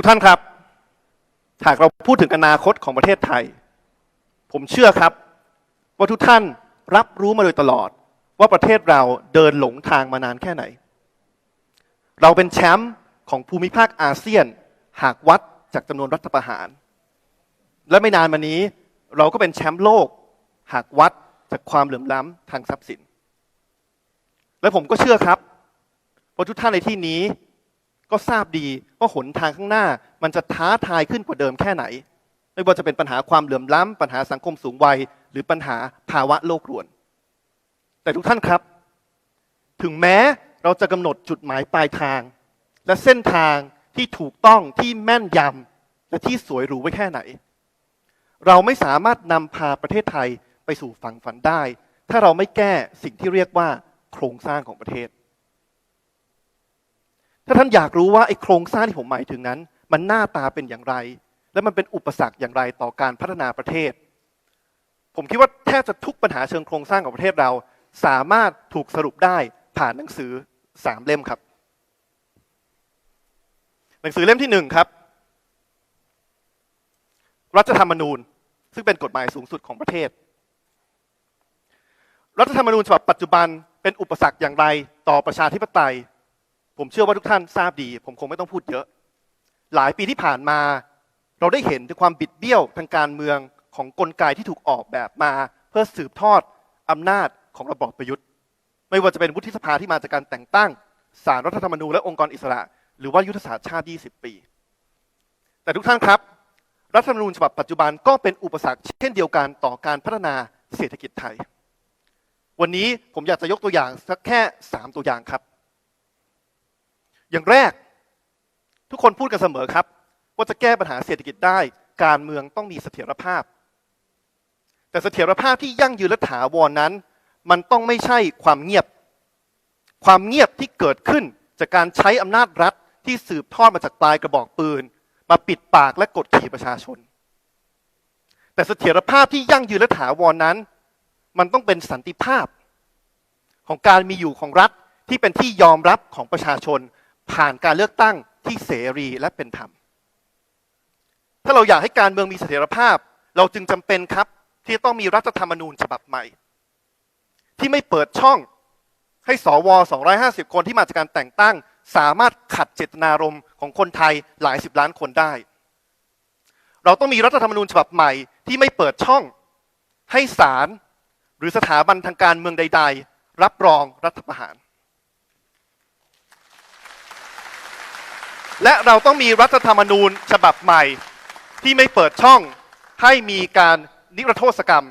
ทุกท่านครับ หากเราพูดถึงอนาคตของประเทศไทย ผมเชื่อครับ ว่าทุกท่านรับรู้มาโดยตลอด ว่าประเทศเราเดินหลงทางมานานแค่ไหน เราเป็นแชมป์ของภูมิภาคอาเซียน หากวัดจากจำนวนรัฐประหาร และไม่นานมานี้เราก็เป็นแชมป์โลก หากวัดจากความเหลื่อมล้ำทางทรัพย์สิน และผมก็เชื่อครับว่าทุกท่านในที่นี้ ก็ทราบดีว่าหนทางข้างหน้ามันจะท้าทายขึ้นกว่าเดิมแค่ไหน ไม่ว่าจะเป็นปัญหาความเหลื่อมล้ำปัญหาสังคมสูงวัย หรือปัญหาภาวะโลกรวน แต่ทุกท่านครับ ถึงแม้เราจะกำหนดจุดหมายปลายทาง และเส้นทางที่ถูกต้องที่แม่นยำและที่สวยหรูไว้แค่ไหน เราไม่สามารถนำพาประเทศไทยไปสู่ฝั่งฝันได้ ถ้าเราไม่แก้สิ่งที่เรียกว่าโครงสร้างของประเทศ ถ้าท่านอยากรู้ว่าไอ้โครงสร้างที่ผมหมายถึงนั้น มันหน้าตาเป็นอย่างไร และมันเป็นอุปสรรคอย่างไรต่อการพัฒนาประเทศ ผมคิดว่าแทบจะทุกปัญหาเชิงโครงสร้างของประเทศเรา สามารถถูกสรุปได้ผ่านหนังสือสามเล่มครับ หนังสือเล่มที่หนึ่งครับ รัฐธรรมนูญ ซึ่งเป็นกฎหมายสูงสุดของประเทศ รัฐธรรมนูญฉบับปัจจุบันเป็นอุปสรรคอย่างไรต่อประชาธิปไตย ผมเชื่อว่าทุกท่านทราบดี ผมคงไม่ต้องพูดเยอะ หลายปีที่ผ่านมา เราได้เห็นถึงความบิดเบี้ยวทางการเมืองของกลไกที่ถูกออกแบบมา เพื่อสืบทอดอำนาจของระบอบประยุทธ์ ไม่ว่าจะเป็นวุฒิสภาที่มาจากการแต่งตั้งสารรัฐธรรมนูญและองค์กรอิสระ หรือว่ายุทธศาสตร์ชาติ 20 ปี แต่ทุกท่านครับรัฐธรรมนูญฉบับปัจจุบันก็เป็นอุปสรรคเช่นเดียวกันต่อการพัฒนาเศรษฐกิจไทย วันนี้ผมอยากจะยกตัวอย่างสักแค่ 3 ตัวอย่างครับ อย่างแรก ทุกคนพูดกันเสมอครับ ว่าจะแก้ปัญหาเศรษฐกิจได้ การเมืองต้องมีเสถียรภาพ แต่เสถียรภาพที่ยั่งยืนและถาวรนนั้น มันต้องไม่ใช่ความเงียบ ความเงียบที่เกิดขึ้นจากการใช้อำนาจรัฐที่สืบทอดมาจากปลายกระบอกปืน มาปิดปากและกดขี่ประชาชน แต่เสถียรภาพที่ยั่งยืนและถาวรนนั้น มันต้องเป็นสันติภาพ ของการมีอยู่ของรัฐที่เป็นที่ยอมรับของประชาชน ผ่านการเลือกตั้งที่เสรีและเป็นธรรม ถ้าเราอยากให้การเมืองมีเสถียรภาพ เราจึงจำเป็นครับ ที่ต้องมีรัฐธรรมนูญฉบับใหม่ ที่ไม่เปิดช่องให้สว250 คนที่มาจากการแต่งตั้ง สามารถขัดเจตนารมณ์ของคนไทยหลายสิบล้านคนได้ เราต้องมีรัฐธรรมนูญฉบับใหม่ ที่ไม่เปิดช่อง ให้ศาลหรือสถาบันทางการเมืองใด ๆ รับรองรัฐประหาร และเราต้องมีรัฐธรรมนูญฉบับใหม่ ที่ไม่เปิดช่องให้มีการนิรโทษกรรม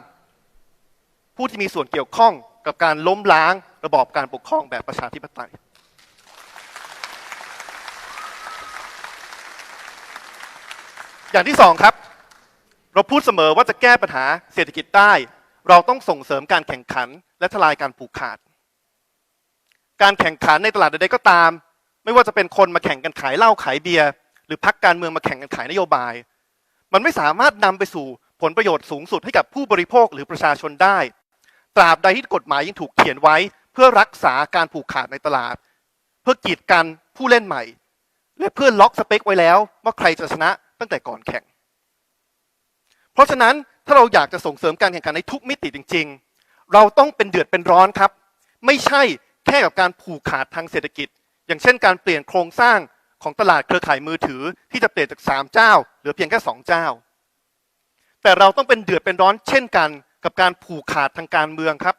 ผู้ที่มีส่วนเกี่ยวข้องกับการล้มล้างระบอบการปกครองแบบประชาธิปไตย อย่างที่สองครับ เราพูดเสมอว่าจะแก้ปัญหาเศรษฐกิจได้ เราต้องส่งเสริมการแข่งขันและทลายการผูกขาด การแข่งขันในตลาดใดๆก็ตาม ไม่ว่าจะเป็นคนมาแข่งกันขายเหล้าขายเบียร์หรือพักการเมืองมาแข่งกันขายนโยบาย มันไม่สามารถนำไปสู่ผลประโยชน์สูงสุดให้กับผู้บริโภคหรือประชาชนได้ ตราบใดที่กฎหมายยังถูกเขียนไว้ เพื่อรักษาการผูกขาดในตลาด เพื่อกีดกันผู้เล่นใหม่ และเพื่อล็อกสเปคไว้แล้วว่าใครจะชนะตั้งแต่ก่อนแข่ง เพราะฉะนั้นถ้าเราอยากจะส่งเสริมการแข่งขันในทุกมิติจริง ๆ เราต้องเป็นเดือดเป็นร้อนครับ ไม่ใช่แค่กับการผูกขาดทางเศรษฐกิจ อย่างเช่นการเปลี่ยนโครงสร้างของตลาดเครือข่ายมือถือที่จะเปลี่ยนจากสามเจ้า เหลือเพียงแค่สองเจ้า แต่เราต้องเป็นเดือดเป็นร้อนเช่นกันกับการผูกขาดทางการเมืองครับ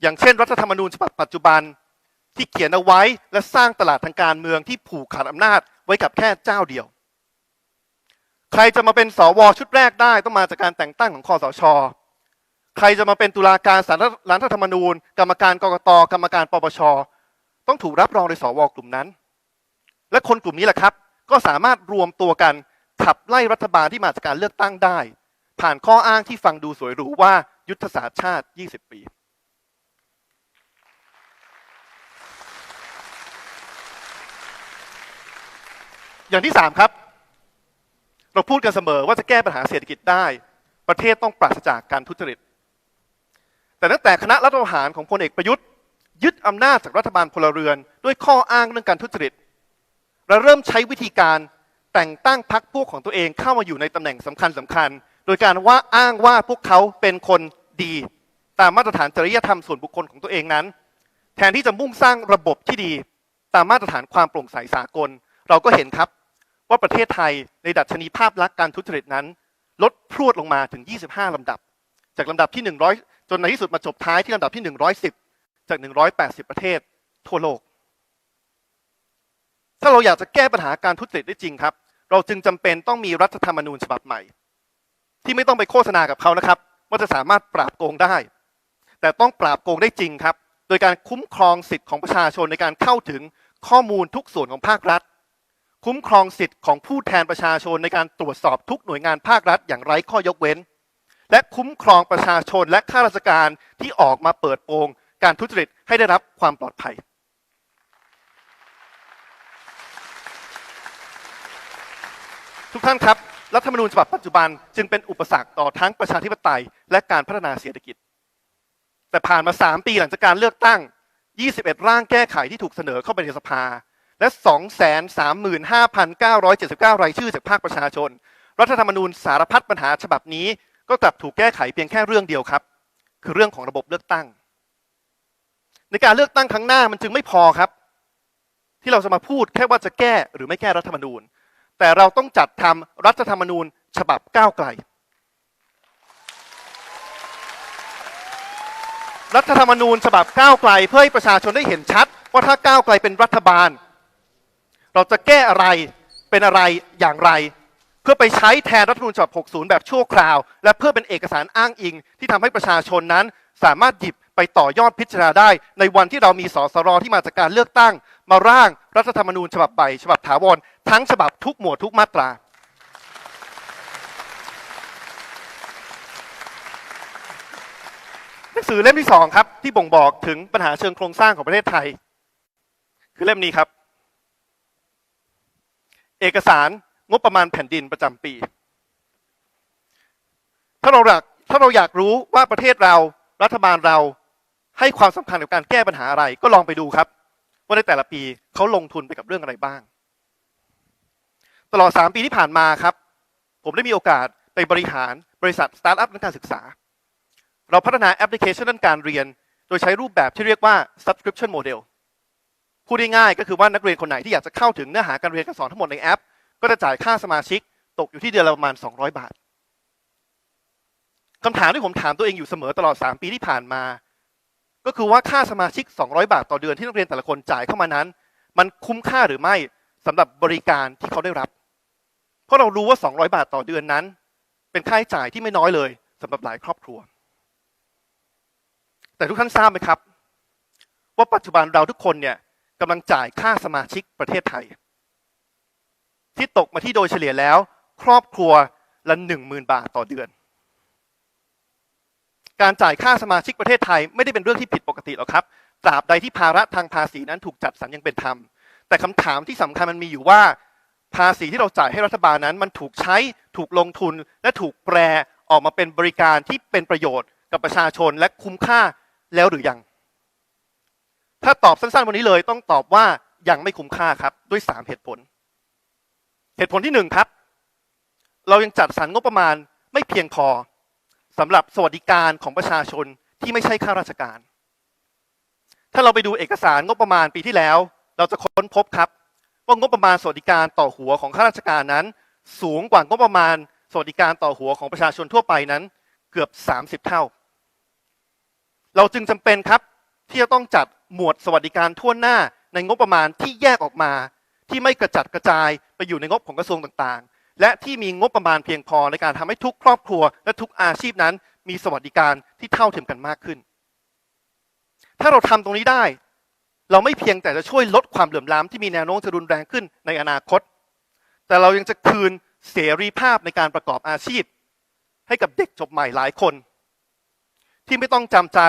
อย่างเช่น รัฐธรรมนูญฉบับปัจจุบันที่เขียนเอาไว้และสร้างตลาดทางการเมืองที่ผูกขาดอำนาจไว้กับแค่เจ้าเดียว ใครจะมาเป็นสวชุดแรกได้ต้องมาจากการแต่งตั้งของคอสช ใครจะมาเป็นตุลาการสารรัฐธรรมนูญ กรรมการกรกตกรรมการปปช ต้องถูกรับรองโดยสวกลุ่มนั้น และคนกลุ่มนี้แหละครับ ก็สามารถรวมตัวกันขับไล่รัฐบาลที่มาจากการเลือกตั้งได้ ผ่านข้ออ้างที่ฟังดูสวยหรูว่ายุทธศาสตร์ชาติ 20 ปี อย่างที่สามครับ เราพูดกันเสมอว่าจะแก้ปัญหาเศรษฐกิจได้ ประเทศต้องปราศจากการทุจริต แต่ตั้งแต่คณะรัฐประหารของพลเอกประยุทธ์ ยึดอำนาจจากรัฐบาลพลเรือน ด้วยข้ออ้างเรื่องการทุจริต และเริ่มใช้วิธีการแต่งตั้งพรรคพวกของตัวเองเข้ามาอยู่ในตำแหน่งสำคัญสำคัญ โดยการว่าอ้างว่าพวกเขาเป็นคนดี ตามมาตรฐานจริยธรรมส่วนบุคคลของตัวเองนั้น แทนที่จะมุ่งสร้างระบบที่ดี ตามมาตรฐานความโปร่งใสสากล เราก็เห็นครับว่าประเทศไทยในดัชนีภาพลักษณ์การทุจริตนั้น ลดพรวดลงมาถึง 25 ลำดับ จากลำดับที่ 100 จนในที่สุดมาจบท้ายที่ลำดับที่ 110 จาก 180 ประเทศทั่วโลก ถ้าเราอยากจะแก้ปัญหาการทุจริตได้จริงครับ เราจึงจำเป็นต้องมีรัฐธรรมนูญฉบับใหม่ ที่ไม่ต้องไปโฆษณากับเขานะครับ ว่าจะสามารถปราบโกงได้ แต่ต้องปราบโกงได้จริงครับ โดยการคุ้มครองสิทธิ์ของประชาชนในการเข้าถึงข้อมูลทุกส่วนของภาครัฐ คุ้มครองสิทธิ์ของผู้แทนประชาชนในการตรวจสอบทุกหน่วยงานภาครัฐ อย่างไร้ข้อยกเว้น และคุ้มครองประชาชนและข้าราชการที่ออกมาเปิดโปง การทุจริตให้ได้รับความปลอดภัย ทุกท่านครับ รัฐธรรมนูญฉบับปัจจุบันจึงเป็นอุปสรรคต่อทั้งประชาธิปไตย และการพัฒนาเศรษฐกิจ แต่ผ่านมา 3 ปีหลังจากการเลือกตั้ง 21 ร่างแก้ไขที่ถูกเสนอเข้าไปในสภา และ 235,979 รายชื่อจากภาคประชาชน รัฐธรรมนูญสารพัดปัญหาฉบับนี้ก็กลับถูกแก้ไขเพียงแค่เรื่องเดียวครับ คือเรื่องของระบบเลือกตั้ง ในการเลือกตั้งครั้งหน้ามันจึงไม่พอครับ ที่เราจะมาพูดแค่ว่าจะแก้หรือไม่แก้รัฐธรรมนูญ แต่เราต้องจัดทำรัฐธรรมนูญ ฉบับก้าวไกล รัฐธรรมนูญฉบับก้าวไกล เพื่อให้ประชาชนได้เห็นชัด ว่าถ้าก้าวไกลเป็นรัฐบาล เราจะแก้อะไรเป็นอะไรอย่างไร เพื่อไปใช้แทนรัฐธรรมนูญฉบับ 60 แบบชั่วคราว และเพื่อเป็นเอกสารอ้างอิง ที่ทำให้ประชาชนนั้นสามารถหยิบ ไปต่อยอดพิจารณาได้ ในวันที่เรามีสสรที่มาจากการเลือกตั้ง มาร่างรัฐธรรมนูญฉบับใหม่ฉบับถาวรทั้งฉบับทุกหมวดทุกมาตรา หนังสือเล่มที่สองครับ ที่บ่งบอกถึงปัญหาเชิงโครงสร้างของประเทศไทย คือเล่มนี้ครับ เอกสารงบประมาณแผ่นดินประจำปี ถ้าเราอยากถ้าเราอยากรู้ว่าประเทศเรารัฐบาลเรา ให้ความสำคัญกับการแก้ปัญหาอะไร ก็ลองไปดูครับ ว่าในแต่ละปีเขาลงทุนไปกับเรื่องอะไรบ้าง ตลอด 3 ปีที่ผ่านมาครับ ผมได้มีโอกาสไปบริหารบริษัทสตาร์ทอัพด้านการศึกษา เราพัฒนาแอปพลิเคชันด้านการเรียน โดยใช้รูปแบบที่เรียกว่า subscription model พูดง่ายๆก็คือว่านักเรียนคนไหนที่อยากจะเข้าถึงเนื้อหาการเรียนการสอนทั้งหมดในแอป ก็จะจ่ายค่าสมาชิกตกอยู่ที่เดือนละประมาณ 200 บาทคำถามที่ผมถามตัวเองอยู่เสมอตลอด 3 ปีที่ผ่านมา ก็คือว่าค่าสมาชิก 200 บาทต่อเดือนที่นักเรียนแต่ละคนจ่ายเข้ามานั้น มันคุ้มค่าหรือไม่สำหรับบริการที่เขาได้รับ เพราะเรารู้ว่า 200 บาทต่อเดือนนั้น เป็นค่าใช้จ่ายที่ไม่น้อยเลยสำหรับหลายครอบครัว แต่ทุกท่านทราบไหมครับ ว่าปัจจุบันเราทุกคนเนี่ยกำลังจ่ายค่าสมาชิกประเทศไทย ที่ตกมาที่โดยเฉลี่ยแล้ว ครอบครัวละหนึ่งหมื่นบาทต่อเดือน การจ่ายค่าสมาชิกประเทศไทยไม่ได้เป็นเรื่องที่ผิดปกติหรอกครับ ตราบใดที่ภาระทางภาษีนั้นถูกจัดสรรอยังเป็นธรรม แต่คำถามที่สำคัญมันมีอยู่ว่า ภาษีที่เราจ่ายให้รัฐบาลนั้น มันถูกใช้ ถูกลงทุน และถูกแปลออกมาเป็นบริการที่เป็นประโยชน์กับประชาชนและคุ้มค่าแล้วหรือยัง ถ้าตอบสั้นๆวันนี้เลยต้องตอบว่ายังไม่คุ้มค่าครับ ด้วย3เหตุผล เหตุผลที่1ครับ เรายังจัดสรรงบประมาณไม่เพียงพอ สำหรับสวัสดิการของประชาชนที่ไม่ใช่ข้าราชการ ถ้าเราไปดูเอกสารงบประมาณปีที่แล้ว เราจะค้นพบครับ ว่างบประมาณสวัสดิการต่อหัวของข้าราชการนั้น สูงกว่างบประมาณสวัสดิการต่อหัวของประชาชนทั่วไปนั้น เกือบ 30 เท่า เราจึงจำเป็นครับที่จะต้องจัดหมวดสวัสดิการทั่วหน้าในงบประมาณที่แยกออกมา ที่ไม่กระจัดกระจายไปอยู่ในงบของกระทรวงต่างๆ และที่มีงบประมาณเพียงพอในการทำให้ทุกครอบครัว และทุกอาชีพนั้น มีสวัสดิการที่เท่าเทียมกันมากขึ้น ถ้าเราทำตรงนี้ได้ เราไม่เพียงแต่จะช่วยลดความเหลื่อมล้ำที่มีแนวโน้มจะรุนแรงขึ้นในอนาคต แต่เรายังจะคืนเสรีภาพในการประกอบอาชีพ ให้กับเด็กจบใหม่หลายคน ที่ไม่ต้องจำใจ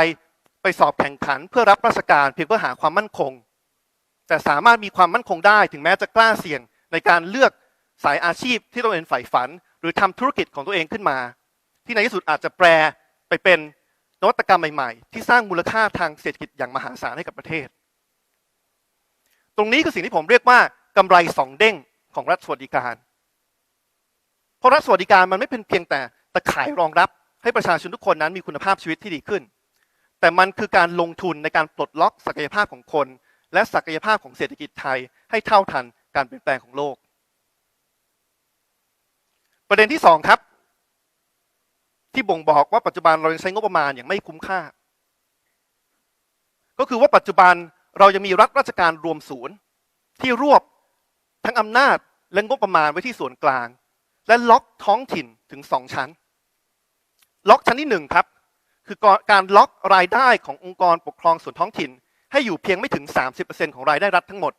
ไปสอบแข่งขันเพื่อรับราชการเพียงเพื่อหาความมั่นคง แต่สามารถมีความมั่นคงได้ถึงแม้จะกล้าเสี่ยงในการเลือก สายอาชีพที่ตัวเองใฝ่ฝัน หรือทำธุรกิจของตัวเองขึ้นมา ที่ในที่สุดอาจจะแปลไปเป็นนวัตกรรมใหม่ๆ ที่สร้างมูลค่าทางเศรษฐกิจอย่างมหาศาลให้กับประเทศ ตรงนี้คือสิ่งที่ผมเรียกว่ากำไรสองเด้งของรัฐสวัสดิการ เพราะรัฐสวัสดิการมันไม่เป็นเพียงแต่ตะข่ายรองรับให้ประชาชนทุกคนนั้นมีคุณภาพชีวิตที่ดีขึ้น แต่มันคือการลงทุนในการปลดล็อกศักยภาพของคน และศักยภาพของเศรษฐกิจไทยให้เท่าทันการเปลี่ยนแปลงของโลก ประเด็นที่สองครับ ที่บ่งบอกว่าปัจจุบันเรายังใช้งบประมาณอย่างไม่คุ้มค่า ก็คือว่าปัจจุบันเรายังมีรัฐราชการรวมศูนย์ ที่รวบทั้งอำนาจและงบประมาณไว้ที่ส่วนกลาง และล็อกท้องถิ่นถึงสองชั้น ล็อกชั้นที่หนึ่งครับ คือการล็อกรายได้ขององค์กรปกครองส่วนท้องถิ่น ให้อยู่เพียงไม่ถึง 30%ของรายได้รัฐทั้งหมด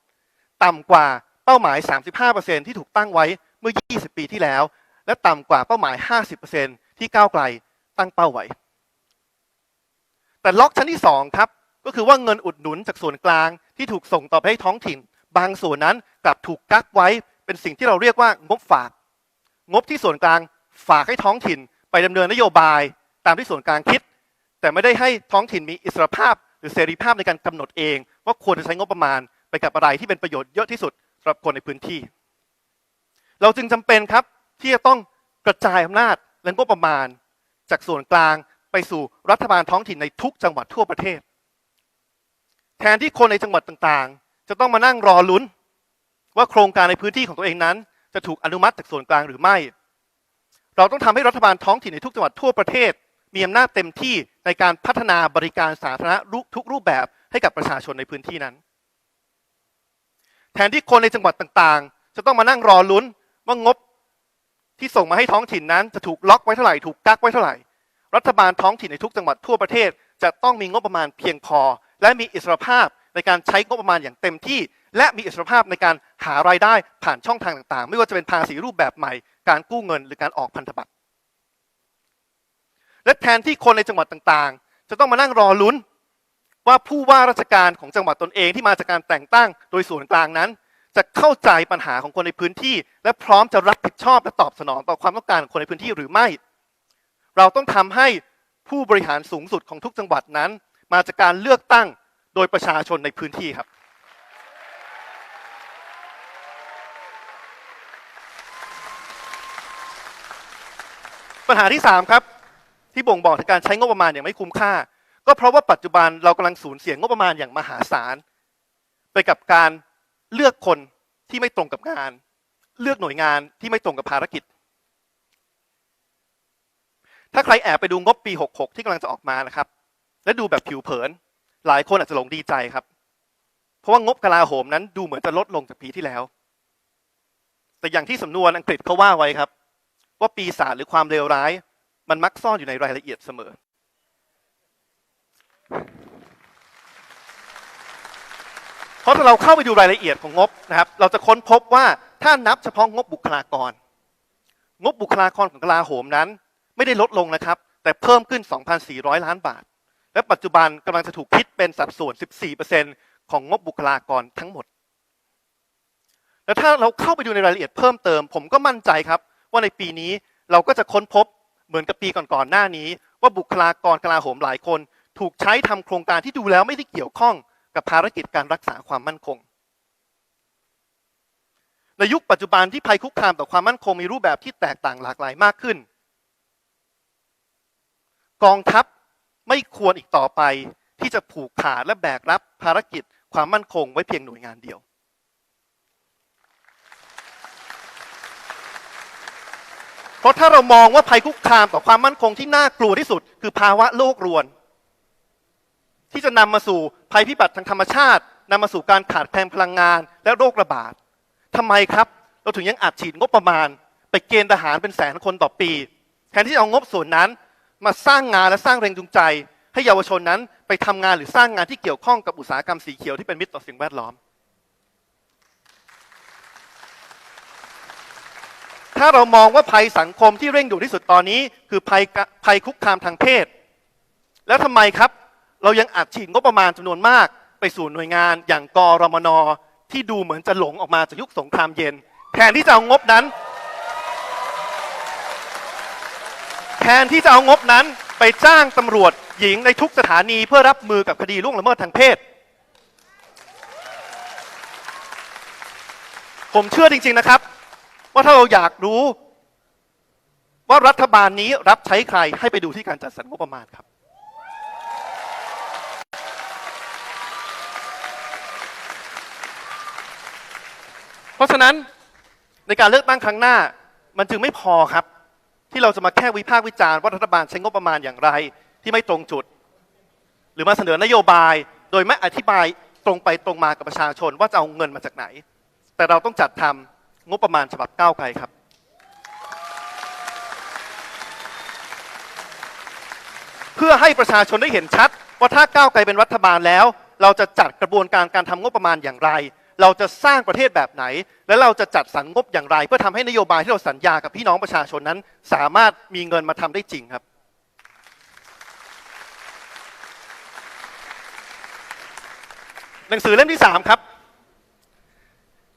ต่ำกว่าเป้าหมาย 35%ที่ถูกตั้งไว้เมื่อ 20 ปีที่แล้ว และต่ำกว่าเป้าหมาย 50%ที่ก้าวไกลตั้งเป้าไว้ แต่ล็อกชั้นที่ 2 ครับ ก็คือว่าเงินอุดหนุนจากส่วนกลางที่ถูกส่งต่อไปให้ท้องถิ่น บางส่วนนั้นกลับถูกกักไว้ เป็นสิ่งที่เราเรียกว่างบฝาก งบที่ส่วนกลางฝากให้ท้องถิ่น ไปดำเนินนโยบายตามที่ส่วนกลางคิด แต่ไม่ได้ให้ท้องถิ่นมีอิสรภาพ หรือเสรีภาพในการกำหนดเอง ว่าควรจะใช้งบประมาณไปกับอะไรที่เป็นประโยชน์เยอะที่สุดสำหรับคนในพื้นที่ เราจึงจำเป็นครับ ที่จะต้องกระจายอำนาจและงบประมาณ จากส่วนกลางไปสู่รัฐบาลท้องถิ่นในทุกจังหวัดทั่วประเทศ แทนที่คนในจังหวัดต่างๆ จะต้องมานั่งรอลุ้น ว่าโครงการในพื้นที่ของตัวเองนั้น จะถูกอนุมัติจากส่วนกลางหรือไม่ เราต้องทำให้รัฐบาลท้องถิ่นในทุกจังหวัดทั่วประเทศ มีอำนาจเต็มที่ในการพัฒนาบริการสาธารณะทุกรูปแบบให้กับประชาชนในพื้นที่นั้น แทนที่คนในจังหวัดต่างๆ จะต้องมานั่งรอลุ้นว่างบ ที่ส่งมาให้ท้องถิ่นนั้นจะถูกล็อกไว้เท่าไหร่ถูกกักไว้เท่าไหร่ รัฐบาลท้องถิ่นในทุกจังหวัดทั่วประเทศ จะต้องมีงบประมาณเพียงพอ และมีอิสรภาพในการใช้งบประมาณอย่างเต็มที่ และมีอิสรภาพในการหารายได้ผ่านช่องทางต่างๆ ไม่ว่าจะเป็นภาษีรูปแบบใหม่ การกู้เงินหรือการออกพันธบัตรและแทนที่คนในจังหวัดต่างๆ จะต้องมานั่งรอลุ้น ว่าผู้ว่าราชการของจังหวัดตนเองที่มาจากการแต่งตั้งโดยส่วนกลางนั้น จะเข้าใจปัญหาของคนในพื้นที่ และพร้อมจะรับผิดชอบและตอบสนองต่อความต้องการของคนในพื้นที่หรือไม่ เราต้องทำให้ผู้บริหารสูงสุดของทุกจังหวัดนั้น มาจากการเลือกตั้งโดยประชาชนในพื้นที่ครับ ปัญหาที่ 3 ครับ ที่บ่งบอกถึงการใช้งบประมาณอย่างไม่คุ้มค่า ก็เพราะว่าปัจจุบันเรากำลังสูญเสียงบประมาณอย่างมหาศาล ไปกับการ เลือกคนที่ไม่ตรงกับงาน เลือกหน่วยงานที่ไม่ตรงกับภารกิจ ถ้าใครแอบไปดูงบปี 66 ที่กำลังจะออกมานะครับ และดูแบบผิวเผิน หลายคนอาจจะหลงดีใจครับ เพราะว่างบกลาโหมนั้นดูเหมือนจะลดลงจากปีที่แล้ว แต่อย่างที่สำนวนอังกฤษเขาว่าไว้ครับ ว่าปีศาจหรือความเลวร้าย มันมักซ่อนอยู่ในรายละเอียดเสมอ เพราะถ้าเราเข้าไปดูรายละเอียดของงบนะครับ เราจะค้นพบว่าถ้านับเฉพาะงบบุคลากร งบบุคลากรของกลาโหมนั้น ไม่ได้ลดลงนะครับ แต่เพิ่มขึ้น 2,400 ล้านบาท และปัจจุบันกำลังจะถูกคิดเป็นสัดส่วน 14%ของงบบุคลากรทั้งหมด แล้วถ้าเราเข้าไปดูในรายละเอียดเพิ่มเติม ผมก็มั่นใจครับ ว่าในปีนี้เราก็จะค้นพบเหมือนกับปีก่อนๆหน้านี้ ว่าบุคลากรกลาโหมหลายคน ถูกใช้ทำโครงการที่ดูแล้วไม่ได้เกี่ยวข้อง กับภารกิจการรักษาความมั่นคง ในยุคปัจจุบันที่ภัยคุกคามต่อความมั่นคงมีรูปแบบที่แตกต่างหลากหลายมากขึ้น กองทัพไม่ควรอีกต่อไปที่จะผูกขาดและแบกรับภารกิจความมั่นคงไว้เพียงหน่วยงานเดียว เพราะถ้าเรามองว่าภัยคุกคามต่อความมั่นคงที่น่ากลัวที่สุด คือภาวะโลกรวน ที่จะนำมาสู่ภัยพิบัติทางธรรมชาตินำมาสู่การขาดแคลนพลังงาน และโรคระบาดทำไมครับ เราถึงยังอัดฉีดงบประมาณ ไปเกณฑ์ทหารเป็นแสนคนต่อปี แทนที่จะเอางบส่วนนั้นมาสร้างงานและสร้างแรงจูงใจ ให้เยาวชนนั้นไปทำงานหรือสร้างงานที่เกี่ยวข้องกับอุตสาหกรรมสีเขียวที่เป็นมิตรต่อสิ่งแวดล้อม ถ้าเรามองว่าภัยสังคมที่เร่งด่วนที่สุดตอนนี้ คือภัยภัยคุกคามทางเพศ แล้วทำไมครับ เรายังอัดฉีดงบประมาณจำนวนมาก ไปสู่หน่วยงานอย่างกรมนที่ดูเหมือนจะหลงออกมาจากยุคสงครามเย็น แทนที่จะเอางบนั้น แทนที่จะเอางบนั้นไปจ้างตำรวจหญิงในทุกสถานีเพื่อรับมือกับคดีล่วงละเมิดทางเพศ ผมเชื่อจริง ๆนะครับ ว่าถ้าเราอยากรู้ว่ารัฐบาลนี้รับใช้ใครให้ไปดูที่การจัดสรรงบประมาณครับ ราะฉะนั้นในการเลือกตั้งครั้งหน้ามันจึงไม่พอครับ ที่เราจะมาแค่วิพากษ์วิจารณ์ว่ารัฐบาลใช้งบประมาณอย่างไร ที่ไม่ตรงจุด หรือมาเสนอนโยบาย โดยไม่อธิบายตรงไปตรงมากับประชาชนว่าจะเอาเงินมาจากไหน แต่เราต้องจัดทำงบประมาณฉบับก้าวไกลครับ เพื่อให้ประชาชนได้เห็นชัด ว่าถ้าก้าวไกลเป็นรัฐบาลแล้ว เราจะจัดกระบวนการการทำงบประมาณอย่างไร เราจะสร้างประเทศแบบไหน และเราจะจัดสรรงบอย่างไร เพื่อทำให้นโยบายที่เราสัญญากับพี่น้องประชาชนนั้น สามารถมีเงินมาทำได้จริงครับหนังสือเล่มที่สามครับ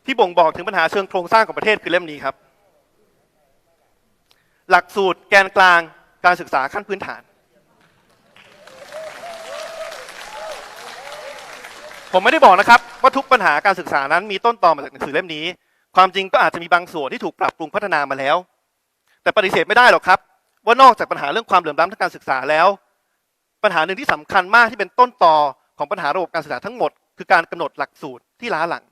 ที่บ่งบอกถึงปัญหาเชิงโครงสร้างของประเทศคือเล่มนี้ครับ หลักสูตรแกนกลางการศึกษาขั้นพื้นฐาน ผมไม่ได้บอกนะครับว่าทุกปัญหาการศึกษานั้นมีต้นตอมาจากหนังสือเล่มนี้ ความจริงก็อาจจะมีบางส่วนที่ถูกปรับปรุงพัฒนามาแล้ว แต่ปฏิเสธไม่ได้หรอกครับ ว่านอกจากปัญหาเรื่องความเหลื่อมล้ำทางการศึกษาแล้ว ปัญหาหนึ่งที่สำคัญมากที่เป็นต้นตอของปัญหาระบบการศึกษาทั้งหมด คือการกำหนดหลักสูตรที่ล้าหลัง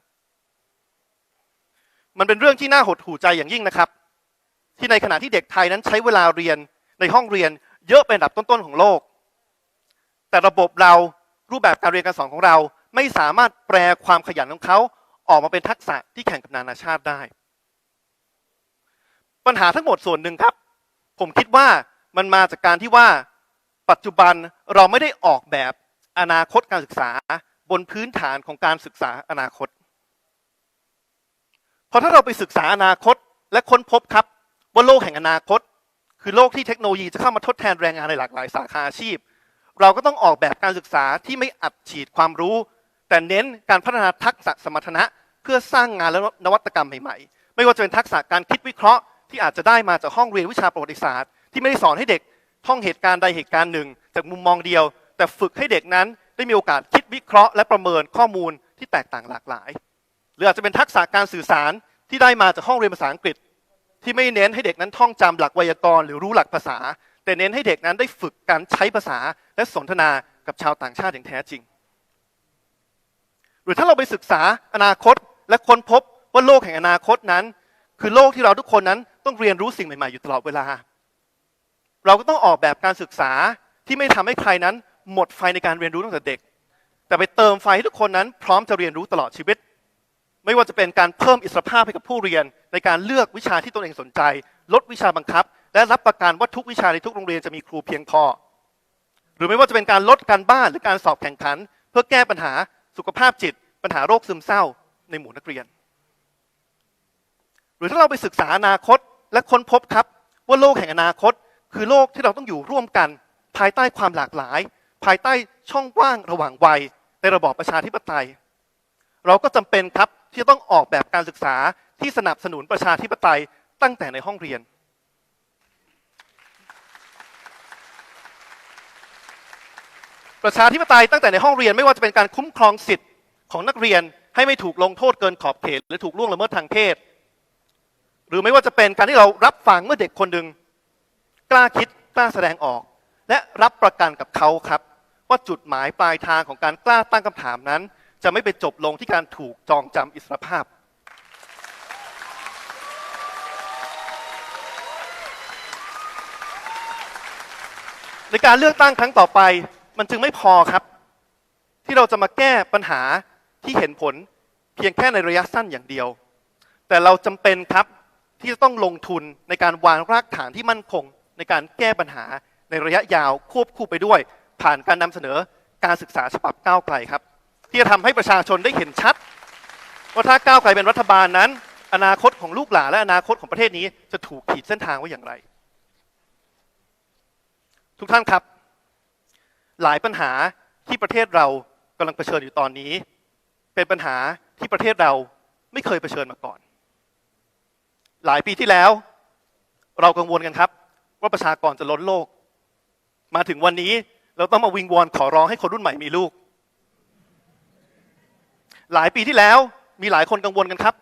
มันเป็นเรื่องที่น่าหดหู่ใจอย่างยิ่งนะครับ ที่ในขณะที่เด็กไทยนั้นใช้เวลาเรียนในห้องเรียนเยอะเป็นอันดับต้นๆของโลก แต่ระบบเรารูปแบบการเรียนการสอนของเรา ไม่สามารถแปลความขยันของเขาออกมาเป็นทักษะที่แข่งกับนานาชาติได้ ปัญหาทั้งหมดส่วนหนึ่งครับ ผมคิดว่ามันมาจากการที่ว่าปัจจุบันเราไม่ได้ออกแบบอนาคตการศึกษาบนพื้นฐานของการศึกษาอนาคต เพราะถ้าเราไปศึกษาอนาคตและค้นพบครับว่าโลกแห่งอนาคต คือโลกที่เทคโนโลยีจะเข้ามาทดแทนแรงงานในหลากหลายสาขาอาชีพ เราก็ต้องออกแบบการศึกษาที่ไม่อัดฉีดความรู้ แต่เน้นการพัฒนาทักษะสมรรถนะเพื่อสร้างงานและนวัตกรรมใหม่ๆ ไม่ว่าจะเป็นทักษะการคิดวิเคราะห์ที่อาจจะได้มาจากห้องเรียนวิชาประวัติศาสตร์ ที่ไม่ได้สอนให้เด็กท่องเหตุการณ์ใดเหตุการณ์หนึ่ง จากมุมมองเดียว แต่ฝึกให้เด็กนั้นได้มีโอกาสคิดวิเคราะห์และประเมินข้อมูลที่แตกต่างหลากหลาย หรืออาจจะเป็นทักษะการสื่อสารที่ได้มาจากห้องเรียนภาษาอังกฤษ ที่ไม่เน้นให้เด็กนั้นท่องจำหลักไวยากรณ์หรือรู้หลักภาษา แต่เน้นให้เด็กนั้นได้ฝึกการใช้ภาษาและสนทนากับชาวต่างชาติอย่างแท้จริง หรือถ้าเราไปศึกษาอนาคต และค้นพบว่าโลกแห่งอนาคตนั้น คือโลกที่เราทุกคนนั้นต้องเรียนรู้สิ่งใหม่ๆอยู่ตลอดเวลา เราก็ต้องออกแบบการศึกษาที่ไม่ทำให้ใครนั้น หมดไฟในการเรียนรู้ตั้งแต่เด็ก แต่ไปเติมไฟให้ทุกคนนั้น พร้อมจะเรียนรู้ตลอดชีวิต ไม่ว่าจะเป็นการเพิ่มอิสรภาพให้กับผู้เรียน ในการเลือกวิชาที่ตนเองสนใจ ลดวิชาบังคับ และรับประกันว่าทุกวิชาในทุกโรงเรียนจะมีครูเพียงพอ หรือไม่ว่าจะเป็นการลดการบ้านหรือการสอบแข่งขัน เพื่อแก้ปัญหา สุขภาพจิต ปัญหาโรคซึมเศร้าในหมู่นักเรียน หรือถ้าเราไปศึกษาอนาคตและค้นพบครับ ว่าโลกแห่งอนาคต คือโลกที่เราต้องอยู่ร่วมกัน ภายใต้ความหลากหลาย ภายใต้ช่องว่างระหว่างวัย ในระบอบประชาธิปไตย เราก็จำเป็นครับที่จะต้องออกแบบการศึกษาที่สนับสนุนประชาธิปไตยตั้งแต่ในห้องเรียน ประชาธิปไตยตั้งแต่ในห้องเรียนไม่ว่าจะเป็นการคุ้มครองสิทธิ์ของนักเรียนให้ไม่ถูกลงโทษเกินขอบเขตหรือถูกล่วงละเมิดทางเพศ หรือไม่ว่าจะเป็นการที่เรารับฟังเมื่อเด็กคนหนึ่งกล้าคิดกล้าแสดงออก และรับประกันกับเขาครับ ว่าจุดหมายปลายทางของการกล้าตั้งคำถามนั้น จะไม่ไปจบลงที่การถูกจองจำอิสรภาพ ในการเลือกตั้งครั้งต่อไป มันจึงไม่พอครับ ที่เราจะมาแก้ปัญหาที่เห็นผลเพียงแค่ในระยะสั้นอย่างเดียว แต่เราจำเป็นครับที่จะต้องลงทุนในการวางรากฐานที่มั่นคง ในการแก้ปัญหาในระยะยาวควบคู่ไปด้วย ผ่านการนำเสนอการศึกษาฉบับก้าวไกลครับ ที่จะทำให้ประชาชนได้เห็นชัดว่าถ้าก้าวไกลเป็นรัฐบาลนั้น อนาคตของลูกหลานและอนาคตของประเทศนี้จะถูกขีดเส้นทางไว้อย่างไร ทุกท่านครับ หลายปัญหาที่ประเทศเรากำลังเผชิญอยู่ตอนนี้ เป็นปัญหาที่ประเทศเราไม่เคยเผชิญมาก่อน หลายปีที่แล้ว เรากังวลกันครับ ว่าประชากรจะล้นโลก มาถึงวันนี้เราต้องมาวิงวอนขอร้องให้คนรุ่นใหม่มีลูก หลายปีที่แล้วมีหลายคนกังวลกันครับ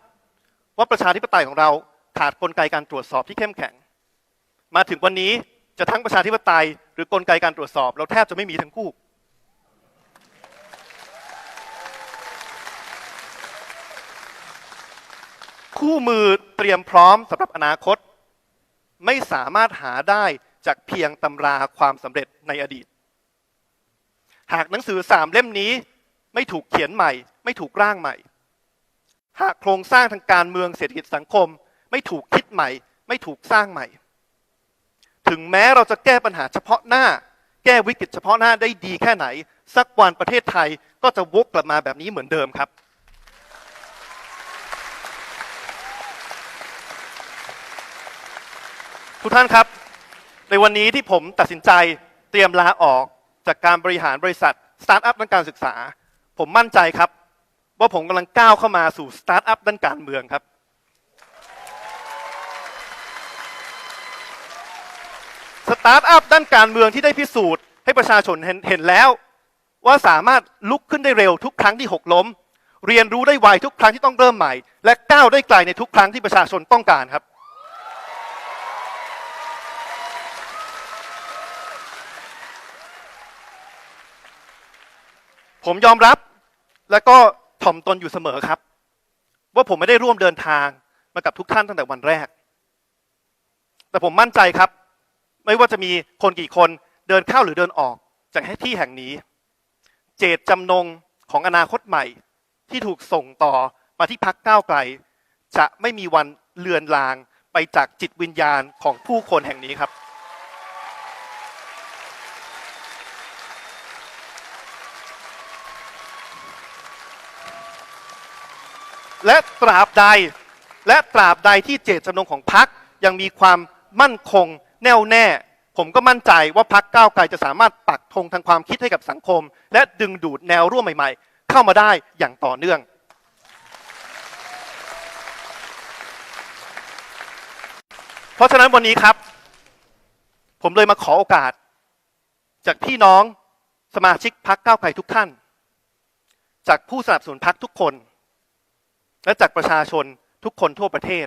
ว่าประชาธิปไตยของเราขาดกลไกการตรวจสอบที่เข้มแข็ง มาถึงวันนี้ จะทั้งประชาธิปไตย หรือกลไกการตรวจสอบ เราแทบจะไม่มีทั้งคู่ คู่มือเตรียมพร้อมสำหรับอนาคต ไม่สามารถหาได้จากเพียงตำราความสำเร็จในอดีต หากหนังสือสามเล่มนี้ไม่ถูกเขียนใหม่ ไม่ถูกร่างใหม่ หากโครงสร้างทางการเมืองเศรษฐกิจสังคม ไม่ถูกคิดใหม่ ไม่ถูกสร้างใหม่ ถึงแม้เราจะแก้ปัญหาเฉพาะหน้า แก้วิกฤตเฉพาะหน้าได้ดีแค่ไหน สักวันประเทศไทยก็จะวกกลับมาแบบนี้เหมือนเดิมครับ ทุกท่านครับ ในวันนี้ที่ผมตัดสินใจเตรียมลาออกจากการบริหารบริษัทสตาร์ทอัพด้านการศึกษา ผมมั่นใจครับ ว่าผมกำลังก้าวเข้ามาสู่สตาร์ทอัพด้านการเมืองครับ สตาร์ทอัพด้านการเมืองที่ได้พิสูจน์ให้ประชาชนเห็นเห็นแล้ว ว่าสามารถลุกขึ้นได้เร็วทุกครั้งที่หกล้ม เรียนรู้ได้ไวทุกครั้งที่ต้องเริ่มใหม่ และก้าวได้ไกลในทุกครั้งที่ประชาชนต้องการครับ ผมยอมรับและก็ถ่อมตนอยู่เสมอครับ ว่าผมไม่ได้ร่วมเดินทางมากับทุกท่านตั้งแต่วันแรก แต่ผมมั่นใจครับ ไม่ว่าจะมีคนกี่คนเดินเข้าหรือเดินออกจากที่แห่งนี้ เจตจำนงของอนาคตใหม่ที่ถูกส่งต่อมาที่พักก้าวไกล จะไม่มีวันเลือนลางไปจากจิตวิญญาณของผู้คนแห่งนี้ครับ และตราบใดและตราบใดที่เจตจำนงของพักยังมีความมั่นคง แน่วแน่ ผมก็มั่นใจว่าพักก้าวไกลจะสามารถปักธงทางความคิดให้กับสังคม และดึงดูดแนวร่วมใหม่ ๆ เข้ามาได้อย่างต่อเนื่อง เพราะฉะนั้นวันนี้ครับ ผมเลยมาขอโอกาส จากพี่น้องสมาชิกพักก้าวไกลทุกท่าน จากผู้สนับสนุนพักทุกคน และจากประชาชนทุกคนทั่วประเทศ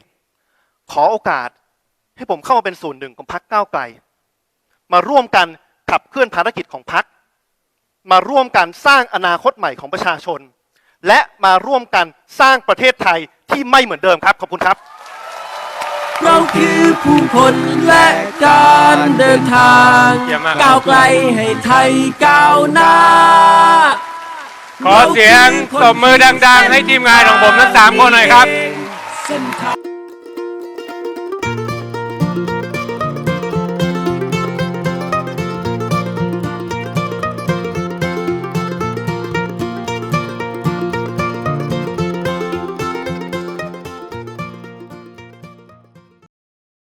ขอโอกาส ให้ผมเข้ามาเป็นส่วนหนึ่งของพักก้าวไกล มาร่วมกันขับเคลื่อนภารกิจของพัก มาร่วมกันสร้างอนาคตใหม่ของประชาชน และมาร่วมกันสร้างประเทศไทยที่ไม่เหมือนเดิมครับ ขอบคุณครับ เราคือผู้คนและการเดินทางเยี่ยมมากก้าวไกลให้ไทยก้าวหน้า ขอเสียงตบมือดัง ๆ ให้ทีมงานของผมทั้งสามคนหน่อยครับ เส้นทาง